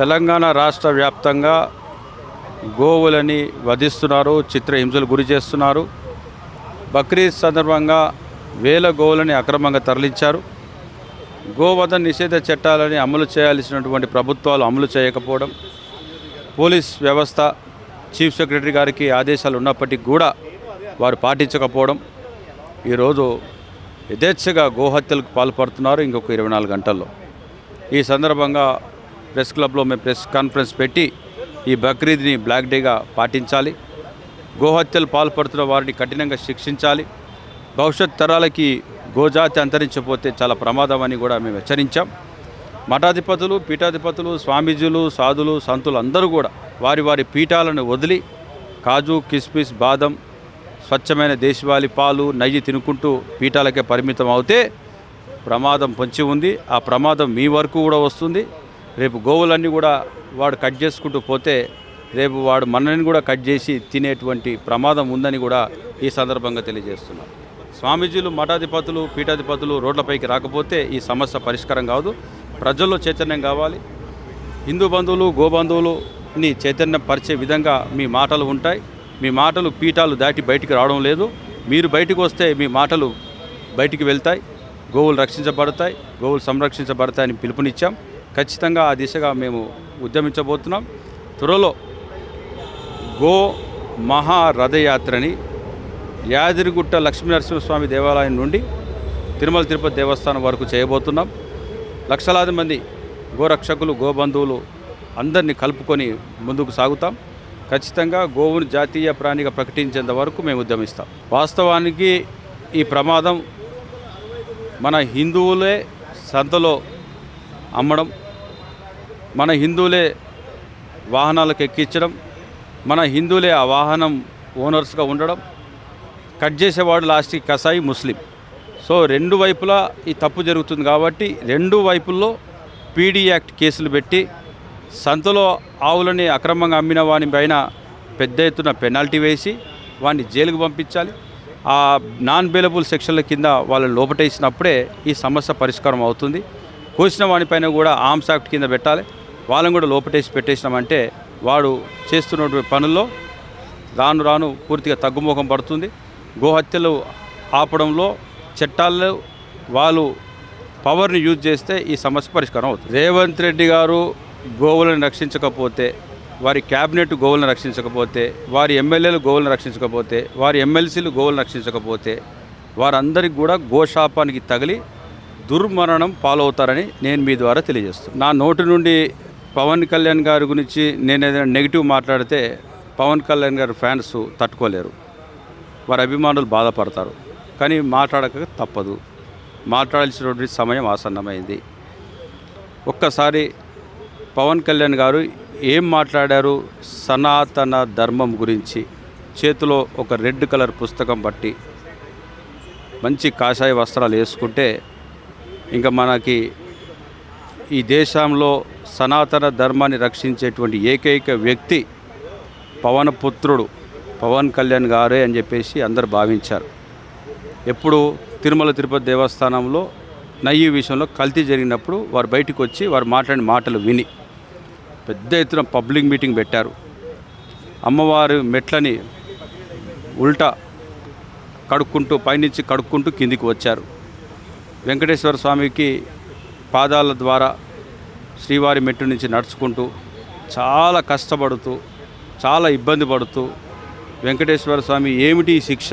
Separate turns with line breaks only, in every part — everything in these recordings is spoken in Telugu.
తెలంగాణ రాష్ట్ర వ్యాప్తంగా గోవులని వధిస్తున్నారు చిత్రహింసలు గురి చేస్తున్నారు. బక్రీద్ సందర్భంగా వేల గోవులని అక్రమంగా తరలించారు. గోవధ నిషేధ చట్టాలని అమలు చేయాల్సినటువంటి ప్రభుత్వాలు అమలు చేయకపోవడం పోలీస్ వ్యవస్థ చీఫ్ సెక్రటరీ గారికి ఆదేశాలు ఉన్నప్పటికీ కూడా వారు పాటించకపోవడం ఈరోజు యథేచ్ఛగా గోహత్యలకు పాల్పడుతున్నారు ఇంకొక ఇరవై నాలుగు గంటల్లో. ఈ సందర్భంగా ప్రెస్ క్లబ్లో మేము ప్రెస్ కాన్ఫరెన్స్ పెట్టి ఈ బక్రీద్ని బ్లాక్ డేగా పాటించాలి. గోహత్యలు పాల్పడుతున్న వారిని కఠినంగా శిక్షించాలి. భవిష్యత్ తరాలకి గోజాతి అంతరించిపోతే చాలా ప్రమాదం అని కూడా మేము హెచ్చరించాం. మఠాధిపతులు పీఠాధిపతులు స్వామీజీలు సాధులు సంతులు అందరూ కూడా వారి వారి పీఠాలను వదిలి కాజు కిస్మిస్ బాదం స్వచ్ఛమైన దేశవాళీ పాలు నయ్యి తినుకుంటూ పీఠాలకే పరిమితం అవుతే ప్రమాదం పొంచి ఉంది. ఆ ప్రమాదం మీ వరకు కూడా వస్తుంది. రేపు గోవులన్నీ కూడా వాడు కట్ చేసుకుంటూ పోతే రేపు వాడు మనని కూడా కట్ చేసి తినేటువంటి ప్రమాదం ఉందని కూడా ఈ సందర్భంగా తెలియజేస్తున్నాం. స్వామీజీలు మఠాధిపతులు పీఠాధిపతులు రోడ్లపైకి రాకపోతే ఈ సమస్య పరిష్కారం కాదు. ప్రజల్లో చైతన్యం కావాలి. హిందూ బంధువులు గోబంధువులుని చైతన్యపరిచే విధంగా మీ మాటలు ఉంటాయి. మీ మాటలు పీఠాలు దాటి బయటికి రావడం లేదు. మీరు బయటకు వస్తే మీ మాటలు బయటికి వెళ్తాయి. గోవులు రక్షించబడతాయి. గోవులు సంరక్షించబడతాయని పిలుపునిచ్చాం. ఖచ్చితంగా ఆ దిశగా మేము ఉద్యమించబోతున్నాం. త్వరలో గో మహారథయాత్రని యాదిరిగుట్ట లక్ష్మీనరసింహస్వామి దేవాలయం నుండి తిరుమల తిరుపతి దేవస్థానం వరకు చేయబోతున్నాం. లక్షలాది మంది గోరక్షకులు గోబంధువులు అందరినీ కలుపుకొని ముందుకు సాగుతాం. ఖచ్చితంగా గోవును జాతీయ ప్రాణిగా ప్రకటించేంత వరకు మేము ఉద్యమిస్తాం. వాస్తవానికి ఈ ప్రమాదం మన హిందువులే సంతలో అమ్మడం మన హిందువులే వాహనాలకు ఎక్కించడం మన హిందువులే ఆ వాహనం ఓనర్స్గా ఉండడం కట్ చేసేవాడు లాస్ట్కి కసాయి ముస్లిం. సో రెండు వైపులా ఈ తప్పు జరుగుతుంది కాబట్టి రెండు వైపుల్లో పీడీ యాక్ట్ కేసులు పెట్టి సంతలో ఆవులని అక్రమంగా అమ్మిన వాని పైన పెద్ద ఎత్తున పెనాల్టీ వేసి వాడిని జైలుకు పంపించాలి. ఆ నాన్ బెయిలబుల్ సెక్షన్ల కింద వాళ్ళని లోపటేసినప్పుడే ఈ సమస్య పరిష్కారం అవుతుంది. కోసిన వానిపైన కూడా ఆర్మ్స్ యాక్ట్ కింద పెట్టాలి. వాళ్ళని కూడా లోపటేసి పెట్టేసినామంటే వాడు చేస్తున్నటువంటి పనుల్లో రాను రాను పూర్తిగా తగ్గుముఖం పడుతుంది. గోహత్యలు ఆపడంలో చట్టాల్లో వాళ్ళు పవర్ని యూజ్ చేస్తే ఈ సమస్య పరిష్కారం అవుతుంది. రేవంత్ రెడ్డి గారు గోవులను రక్షించకపోతే వారి క్యాబినెట్ గోవులను రక్షించకపోతే వారి ఎమ్మెల్యేలు గోవులను రక్షించకపోతే వారి ఎమ్మెల్సీలు గోవులను రక్షించకపోతే వారందరికీ కూడా గోశాపానికి తగిలి దుర్మరణం పాలవుతారని నేను మీ ద్వారా తెలియజేస్తాను నా నోటి నుండి పవన్ కళ్యాణ్ గారి గురించి నేను ఏదైనా నెగిటివ్ మాట్లాడితే పవన్ కళ్యాణ్ గారి ఫ్యాన్స్ తట్టుకోలేరు. వారి అభిమానులు బాధపడతారు. కానీ మాట్లాడక తప్పదు. మాట్లాడాల్సినటువంటి సమయం ఆసన్నమైంది. ఒక్కసారి పవన్ కళ్యాణ్ గారు ఏం మాట్లాడారు? సనాతన ధర్మం గురించి చేతిలో ఒక రెడ్ కలర్ పుస్తకం బట్టి మంచి కాషాయ వస్త్రాలు వేసుకుంటే ఇంకా మనకి ఈ దేశంలో సనాతన ధర్మాన్ని రక్షించేటువంటి ఏకైక వ్యక్తి పవన పుత్రుడు పవన్ కళ్యాణ్ గారే అని చెప్పేసి అందరు భావించారు. ఎప్పుడు తిరుమల తిరుపతి దేవస్థానంలో నయ్యి విషయంలో కల్తీ జరిగినప్పుడు వారు బయటకు వచ్చి వారు మాట్లాడిన మాటలు విని పెద్ద ఎత్తున పబ్లిక్ మీటింగ్ పెట్టారు. అమ్మవారి మెట్లని ఉల్టా కడుక్కుంటూ పైనుంచి కడుక్కుంటూ కిందికి వచ్చారు. వెంకటేశ్వర స్వామికి పాదాల ద్వారా శ్రీవారి మెట్టు నుంచి నడుచుకుంటూ చాలా కష్టపడుతూ చాలా ఇబ్బంది పడుతూ వెంకటేశ్వర స్వామి ఏమిటి ఈ శిక్ష?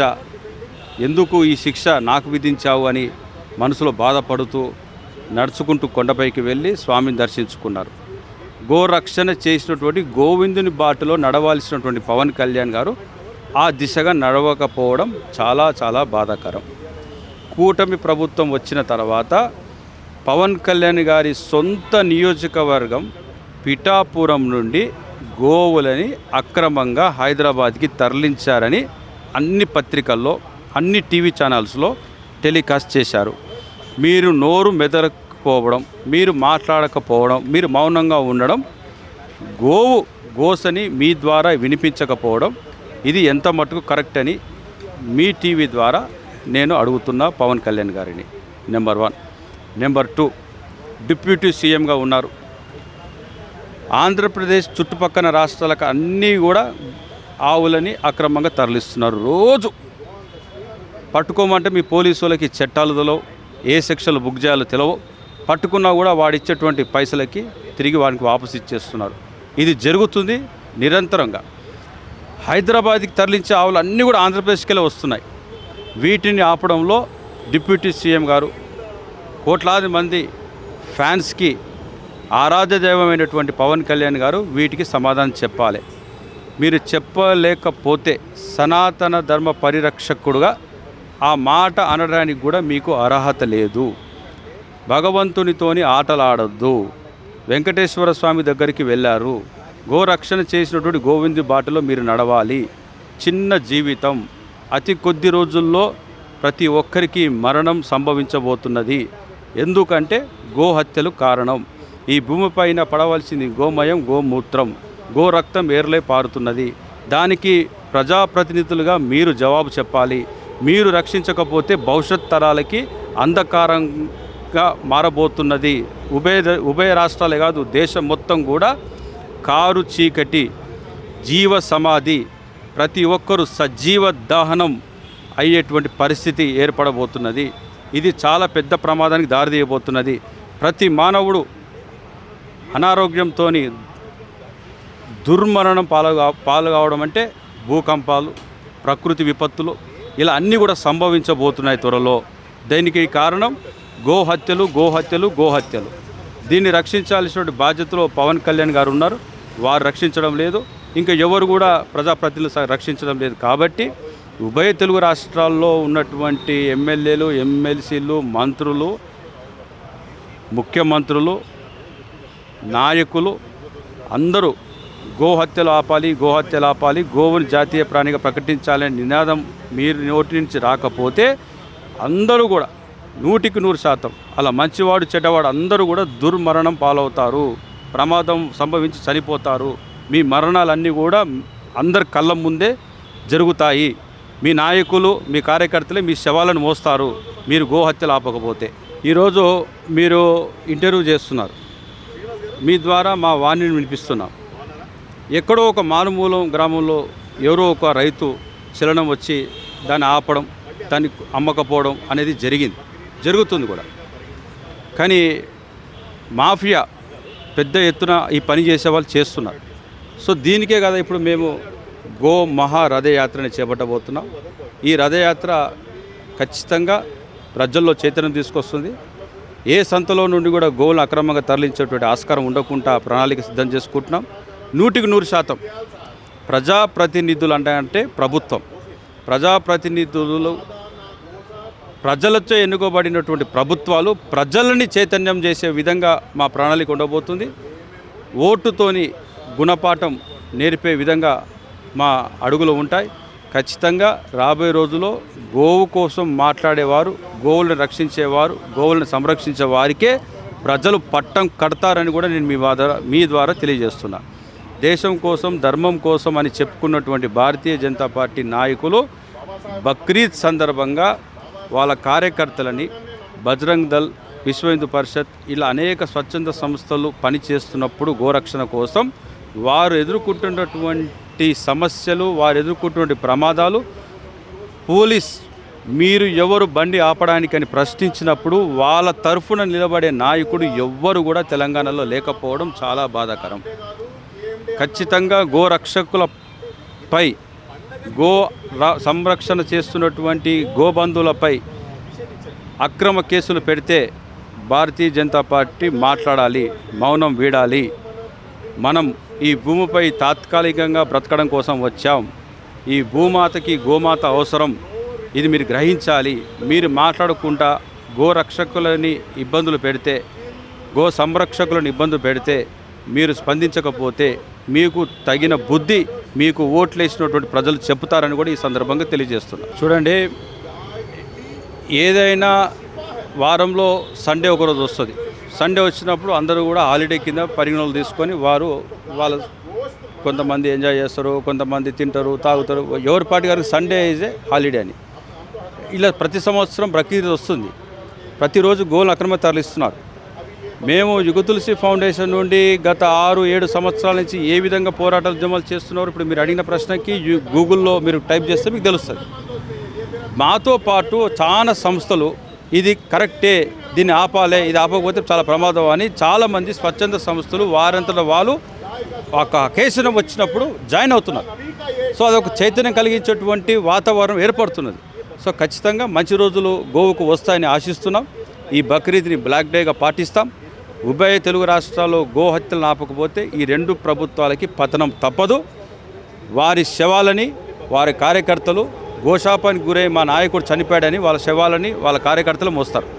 ఎందుకు ఈ శిక్ష నాకు విధించావు అని మనసులో బాధపడుతూ నడుచుకుంటూ కొండపైకి వెళ్ళి స్వామిని దర్శించుకున్నారు. గోరక్షణ చేసినటువంటి గోవిందుని బాటలో నడవాల్సినటువంటి పవన్ కళ్యాణ్ గారు ఆ దిశగా నడవకపోవడం చాలా చాలా బాధాకరం. కూటమి ప్రభుత్వం వచ్చిన తర్వాత పవన్ కళ్యాణ్ గారి సొంత నియోజకవర్గం పిఠాపురం నుండి గోవులని అక్రమంగా హైదరాబాద్కి తరలించారని అన్ని పత్రికల్లో అన్ని టీవీ ఛానల్స్లో టెలికాస్ట్ చేశారు. మీరు నోరు మెదలకపోవడం మీరు మాట్లాడకపోవడం మీరు మౌనంగా ఉండడం గోవు గోసని మీ ద్వారా వినిపించకపోవడం ఇది ఎంత మటుకు కరెక్ట్ అని మీ టీవీ ద్వారా నేను అడుగుతున్నా పవన్ కళ్యాణ్ గారిని. Number one. Number two deputy సీఎంగా ఉన్నారు. ఆంధ్రప్రదేశ్ చుట్టుపక్కల రాష్ట్రాలకు అన్నీ కూడా ఆవులని అక్రమంగా తరలిస్తున్నారు. రోజు పట్టుకోమంటే మీ పోలీసు వాళ్ళకి చట్టాలు తెలవు ఏ సెక్షన్లు బుక్ చేయాలో తెలవు. పట్టుకున్నా కూడా వాడిచ్చేటువంటి పైసలకి తిరిగి వానికి వాపసు ఇచ్చేస్తున్నారు. ఇది జరుగుతుంది నిరంతరంగా. హైదరాబాద్కి తరలించే ఆవులు అన్నీ కూడా ఆంధ్రప్రదేశ్కెళ్ళి వస్తున్నాయి. వీటిని ఆపడంలో డిప్యూటీ సీఎం గారు కోట్లాది మంది ఫ్యాన్స్కి ఆరాధ్య దైవమైనటువంటి పవన్ కళ్యాణ్ గారు వీటికి సమాధానం చెప్పాలి. మీరు చెప్పలేకపోతే సనాతన ధర్మ పరిరక్షకుడుగా ఆ మాట అనడానికి కూడా మీకు అర్హత లేదు. భగవంతునితోని ఆటలాడొద్దు. వెంకటేశ్వర స్వామి దగ్గరికి వెళ్ళారు. గోరక్షణ చేసినటువంటి గోవింది బాటలో మీరు నడవాలి. చిన్న జీవితం. అతి కొద్ది రోజుల్లో ప్రతి ఒక్కరికి మరణం సంభవించబోతున్నది. ఎందుకంటే గోహత్యలు కారణం. ఈ భూమిపైన పడవలసింది గోమయం గోమూత్రం. గోరక్తం ఏర్లై పారుతున్నది. దానికి ప్రజాప్రతినిధులుగా మీరు జవాబు చెప్పాలి. మీరు రక్షించకపోతే భవిష్యత్ తరాలకి అంధకారంగా మారబోతున్నది. ఉభయ ఉభయ రాష్ట్రాలే కాదు దేశం మొత్తం కూడా కారు చీకటి జీవ సమాధి ప్రతి ఒక్కరూ సజీవ దహనం అయ్యేటువంటి పరిస్థితి ఏర్పడబోతున్నది. ఇది చాలా పెద్ద ప్రమాదానికి దారితీయబోతున్నది ప్రతి మానవుడు అనారోగ్యంతో దుర్మరణం పాలు పాలు కావడం అంటే భూకంపాలు ప్రకృతి విపత్తులు ఇలా అన్నీ కూడా సంభవించబోతున్నాయి త్వరలో. దీనికి కారణం? గోహత్యలు గోహత్యలు గోహత్యలు. దీన్ని రక్షించాల్సినటువంటి బాధ్యతలో పవన్ కళ్యాణ్ గారు ఉన్నారు. వారు రక్షించడం లేదు. ఇంకా ఎవరు కూడా ప్రజాప్రతినిధులు స- రక్షించడం లేదు. కాబట్టి ఉభయ తెలుగు రాష్ట్రాల్లో ఉన్నటువంటి ఎమ్మెల్యేలు ఎమ్మెల్సీలు మంత్రులు ముఖ్యమంత్రులు నాయకులు అందరూ గోహత్యలు ఆపాలి గోహత్యలు ఆపాలి గోవుని జాతీయ ప్రాణిగా ప్రకటించాలనే నినాదం మీరు నోటి నుంచి రాకపోతే అందరూ కూడా నూటికి నూరు శాతం అలా మంచివాడు చెడ్డవాడు అందరూ కూడా దుర్మరణం పాలవుతారు. ప్రమాదం సంభవించి చనిపోతారు. మీ మరణాలన్నీ కూడా అందరి కళ్ళ ముందే జరుగుతాయి. మీ నాయకులు మీ కార్యకర్తలే మీ శవాలను మోస్తారు మీరు గోహత్యలు ఆపకపోతే. ఈరోజు మీరు ఇంటర్వ్యూ చేస్తున్నారు. మీ ద్వారా మా వాణిని వినిపిస్తున్నాం. ఎక్కడో ఒక మారుమూలం గ్రామంలో ఎవరో ఒక రైతు చలనం వచ్చి దాన్ని ఆపడం దాన్ని అమ్మకపోవడం అనేది జరిగింది. జరుగుతుంది కూడా. కానీ మాఫియా పెద్ద ఎత్తున ఈ పని చేసే వాళ్ళు చేస్తున్నారు. సో దీనికే కదా ఇప్పుడు మేము గో మహా రథయాత్రని చేపట్టబోతున్నాం. ఈ రథయాత్ర ఖచ్చితంగా ప్రజల్లో చైతన్యం తీసుకొస్తుంది. ఏ సంతలో నుండి కూడా గోవులు అక్రమంగా తరలించేటువంటి ఆస్కారం ఉండకుండా ప్రణాళిక సిద్ధం చేసుకుంటున్నాం. నూటికి నూరు శాతం ప్రజాప్రతినిధులు అంటే అంటే ప్రభుత్వం. ప్రజాప్రతినిధులు ప్రజలతో ఎన్నుకోబడినటువంటి ప్రభుత్వాలు ప్రజలని చైతన్యం చేసే విధంగా మా ప్రణాళిక ఉండబోతుంది. ఓటుతోని గుణపాఠం నేర్పే విధంగా మా అడుగులు ఉంటాయి. ఖచ్చితంగా రాబోయే రోజుల్లో గోవు కోసం మాట్లాడేవారు గోవులను రక్షించేవారు గోవులను సంరక్షించే వారికే ప్రజలు పట్టం కడతారని కూడా నేను మీ ద్వారా మీ ద్వారా తెలియజేస్తున్నా. దేశం కోసం ధర్మం కోసం అని చెప్పుకున్నటువంటి భారతీయ జనతా పార్టీ నాయకులు బక్రీద్ సందర్భంగా వాళ్ళ కార్యకర్తలని బజరంగ్ దల్ విశ్వ హిందూ పరిషత్ ఇలా అనేక స్వచ్ఛంద సంస్థలు పనిచేస్తున్నప్పుడు గోరక్షణ కోసం వారు ఎదుర్కొంటున్నటువంటి సమస్యలు వారు ఎదుర్కొంటున్న ప్రమాదాలు పోలీస్ మీరు ఎవరు బండి ఆపడానికని ప్రశ్నించినప్పుడు వాళ్ళ తరఫున నిలబడే నాయకుడు ఎవ్వరు కూడా తెలంగాణలో లేకపోవడం చాలా బాధాకరం. ఖచ్చితంగా గోరక్షకులపై గో సంరక్షణ చేస్తున్నటువంటి గోబంధువులపై అక్రమ కేసులు పెడితే భారతీయ జనతా పార్టీ మాట్లాడాలి మౌనం వీడాలి. మనం ఈ భూమిపై తాత్కాలికంగా బ్రతకడం కోసం వచ్చాం. ఈ భూమాతకి గోమాత అవసరం. ఇది మీరు గ్రహించాలి. మీరు మాట్లాడకుండా గోరక్షకులని ఇబ్బందులు పెడితే గో సంరక్షకులను ఇబ్బందులు పెడితే మీరు స్పందించకపోతే మీకు తగిన బుద్ధి మీకు ఓట్లేసినటువంటి ప్రజలు చెప్తారని కూడా ఈ సందర్భంగా తెలియజేస్తున్నారు చూడండి ఏదైనా వారంలో సండే ఒకరోజు వస్తుంది. సండే వచ్చినప్పుడు అందరూ కూడా హాలిడే కింద పరిగణలు తీసుకొని వారు వాళ్ళ కొంతమంది ఎంజాయ్ చేస్తారు కొంతమంది తింటారు తాగుతారు. ఎవరి పాటి గారికి సండే ఈజ్ ఏ హాలిడే అని. ఇలా ప్రతి సంవత్సరం ప్రకృతి వస్తుంది. ప్రతిరోజు గోలు అక్రమ తరలిస్తున్నారు మేము యుగతులసి ఫౌండేషన్ నుండి గత ఆరు ఏడు సంవత్సరాల నుంచి ఏ విధంగా పోరాటాలు ఉద్యమాలు చేస్తున్నారు? ఇప్పుడు మీరు అడిగిన ప్రశ్నకి గూగుల్లో మీరు టైప్ చేస్తే మీకు తెలుస్తుంది. మాతో పాటు చాలా సంస్థలు ఇది కరెక్టే దీన్ని ఆపాలే ఇది ఆపకపోతే చాలా ప్రమాదం అని చాలామంది స్వచ్ఛంద సంస్థలు వారంతట వాళ్ళు ఒక కేసును వచ్చినప్పుడు జాయిన్ అవుతున్నారు. సో అదొక చైతన్యం కలిగించేటువంటి వాతావరణం ఏర్పడుతున్నది. సో ఖచ్చితంగా మంచి రోజులు గోవుకు వస్తాయని ఆశిస్తున్నాం. ఈ బక్రీద్ని బ్లాక్ డేగా పాటిస్తాం. ఉభయ తెలుగు రాష్ట్రాల్లో గోహత్యలను ఆపకపోతే ఈ రెండు ప్రభుత్వాలకి పతనం తప్పదు. వారి శవాలని వారి కార్యకర్తలు గోశాపానికి గురై మా నాయకుడు చనిపోయాడని వాళ్ళ శవాలని వాళ్ళ కార్యకర్తలు మోస్తారు.